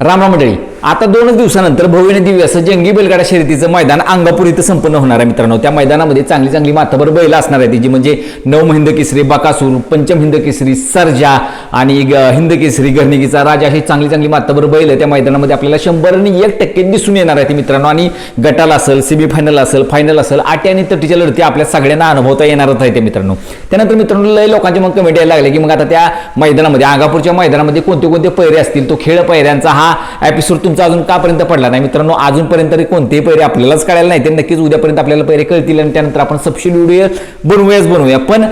रामराम मंडळी. आता दोनच दिवसानंतर भव्य दिव्य असं जंगी बैलगाडा शर्यतीचं मैदान अंगापूर इथं संपन्न होणार आहे मित्रांनो. त्या मैदानामध्ये चांगली चांगली माथाभर बैल असणार आहे ती जी म्हणजे नव हिंद केसरी बकासूर पंचम हिंद केसरी सरजा आणि ग- हिंद केसरी गर्णिकीचा राजा अशी चांगली चांगली माथाभर बैल आहे त्या मैदानामध्ये आपल्याला शंभर आणि एक टक्के दिसून येणार आहे मित्रांनो. आणि गटाला असेल सेमीफायनल असेल फायनल असेल आट्या आणि तटीच्या लढती आपल्या सगळ्यांना अनुभवता येणारच आहे ते मित्रांनो. त्यानंतर मित्रांनो लय लोकांचे मग कमेंट यायला लागले की मग आता त्या मैदानामध्ये आगापूरच्या मैदानामध्ये कोणते कोणते पैरे असतील तो खेळ पैऱ्यांचा हा एपिसोड तुमचा अजून कापर्यंत पडला नाही. मित्रांनो अजूनपर्यंत तरी कोणतेही पैरे आपल्यालाच कळायला नाही ते नक्कीच उद्यापर्यंत आपल्याला पैरे कळतील आणि त्यानंतर आपण सपशील व्हिडिओ बनवूयाच बनवूया. पण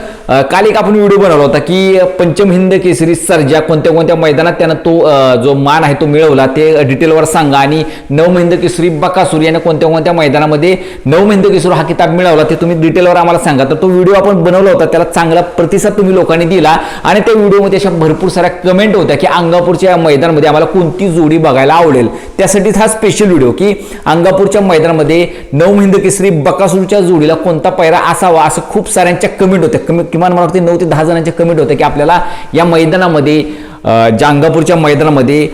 काल एक आपण व्हिडिओ बनवला होता की पंचम हिंद केसरी सर्जा कोणत्या कोणत्या मैदानात त्यानं तो जो मान आहे तो मिळवला ते डिटेलवर सांगा. आणि नव हिंद केसरी बकासूर यानं कोणत्या कोणत्या मैदानामध्ये नऊ हिंद केसरी हा किताब मिळवला ते तुम्ही डिटेलवर आम्हाला सांगा. तर तो व्हिडिओ आपण बनवला होता त्याला चांगला प्रतिसाद तुम्ही लोकांनी दिला आणि त्या व्हिडिओमध्ये अशा भरपूर साऱ्या कमेंट होत्या की अंगापूरच्या मैदानामध्ये आम्हाला कोणती जोडी बघायला आवडेल. त्यासाठीच हा स्पेशल व्हिडिओ की अंगापूरच्या मैदानामध्ये नऊ महिंद केसरी बकासूरच्या जोडीला कोणता पायरा असावा असं खूप साऱ्यांच्या कमेंट होत्या. कमी किमान मला वाटते नऊ ते दहा जणांच्या कमेंट होत्या की आपल्याला या मैदानामध्ये ज्या अंगापूरच्या मैदानामध्ये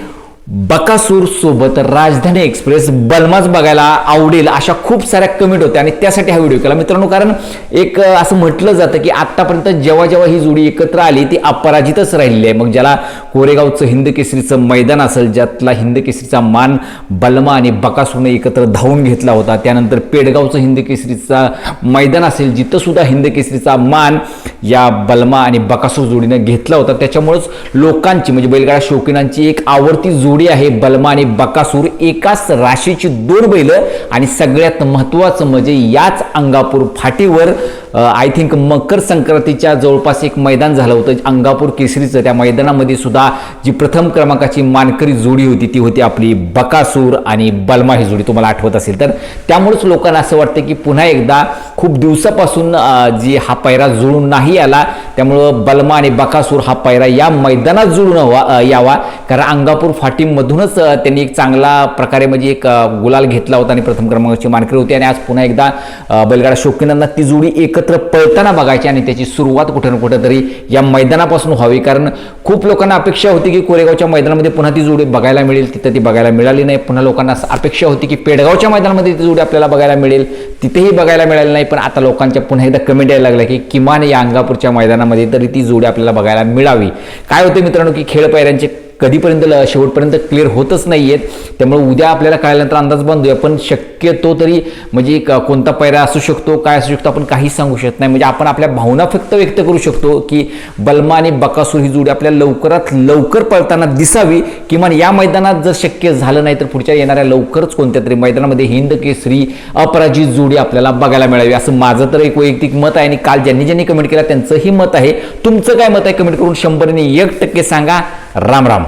बकासूर सोबत राजधानी एक्सप्रेस बलमाच बघायला आवडेल अशा खूप साऱ्या कमेंट होत्या आणि त्यासाठी हा व्हिडिओ केला. मित्रांनो कारण एक असं म्हटलं जातं की आत्तापर्यंत जेव्हा जेव्हा ही जोडी एकत्र आली ती अपराजितच राहिलेली आहे. मग ज्याला कोरेगावचं हिंद केसरीचं मैदान असेल ज्यातला हिंद केसरीचा मान बलमा आणि बकासूरने एकत्र धावून घेतला होता त्यानंतर पेडगावचं हिंद केसरीचा मैदान असेल जिथं सुद्धा हिंद केसरीचा मान या बलमा आणि बकासूर जोडीनं घेतला होता. त्याच्यामुळेच लोकांची म्हणजे बैलगाडा शौकीनांची एक आवडती जोडी आहे बलमा आणि बकासूर. एकाच राशीची दोन बैल आणि सगळ्यात महत्त्वाचं म्हणजे याच अंगापूर फाटीवर आय थिंक मकर संक्रांतीच्या जवळपास एक मैदान झालं होतं. अंगापूर केसरीचं. त्या मैदानामध्ये सुद्धा जी प्रथम क्रमांकाची मानकरी जोडी होती ती होती आपली बकासूर आणि बलमा ही जोडी. तुम्हाला आठवत असेल. तर त्यामुळेच लोकांना असं वाटतं की पुन्हा एकदा खूप दिवसापासून जी हा पैरा जुळून नाही आला त्यामुळं बलमा आणि बकासूर हा पायरा या मैदानात जुळून हवा यावा. कारण अंगापूर फाटीमधूनच त्यांनी एक चांगला प्रकारे म्हणजे एक गुलाल घेतला होता आणि प्रथम क्रमांकाची मानकरी होती आणि आज पुन्हा एकदा बैलगाडा शौकीनांना ती जोडी एकत्र पळताना बघायची आणि त्याची सुरुवात कुठे ना कुठे तरी या मैदानापासून व्हावी. कारण खूप लोकांना अपेक्षा होती की कोरेगावच्या मैदानामध्ये पुन्हा ती जोडी बघायला मिळेल तिथं ती बघायला मिळाली नाही. पुन्हा लोकांना अपेक्षा होती की पेडगावच्या मैदानामध्ये ती जोडी आपल्याला बघायला मिळेल तिथेही बघायला मिळाली नाही. पण आता लोकांच्या पुन्हा एकदा कमेंट यायला लागल्या की किमान या अंगापूरच्या मैदानामध्ये तरी ती जोडी आपल्याला बघायला मिळावी. काय होते मित्रांनो की खेळ पायऱ्यांचे कधीपर्यंत ल- शेवटपर्यंत क्लिअर होतच नाही आहेत त्यामुळे उद्या आपल्याला कळल्यानंतर अंदाज बांधूया. पण शक्यतो तरी म्हणजे कोणता पायरा असू शकतो काय असू शकतो आपण काही सांगू शकत नाही. म्हणजे आपण आपल्या भावना फक्त व्यक्त करू शकतो की बलमा आणि बकासूर ही जोडी आपल्याला लवकरात लवकर पळताना दिसावी. किमान या मैदानात जर शक्य झालं नाही तर पुढच्या येणाऱ्या लवकरच कोणत्या तरी मैदानामध्ये हिंद केसरी अपराजित जोडी आपल्याला बघायला मिळावी. असं माझं तर एक वैयक्तिक मत आहे आणि काल ज्यांनी ज्यांनी कमेंट केला त्यांचंही मत आहे. तुमचं काय मत आहे? कमेंट करून शंभरने एक टक्के सांगा. राम राम.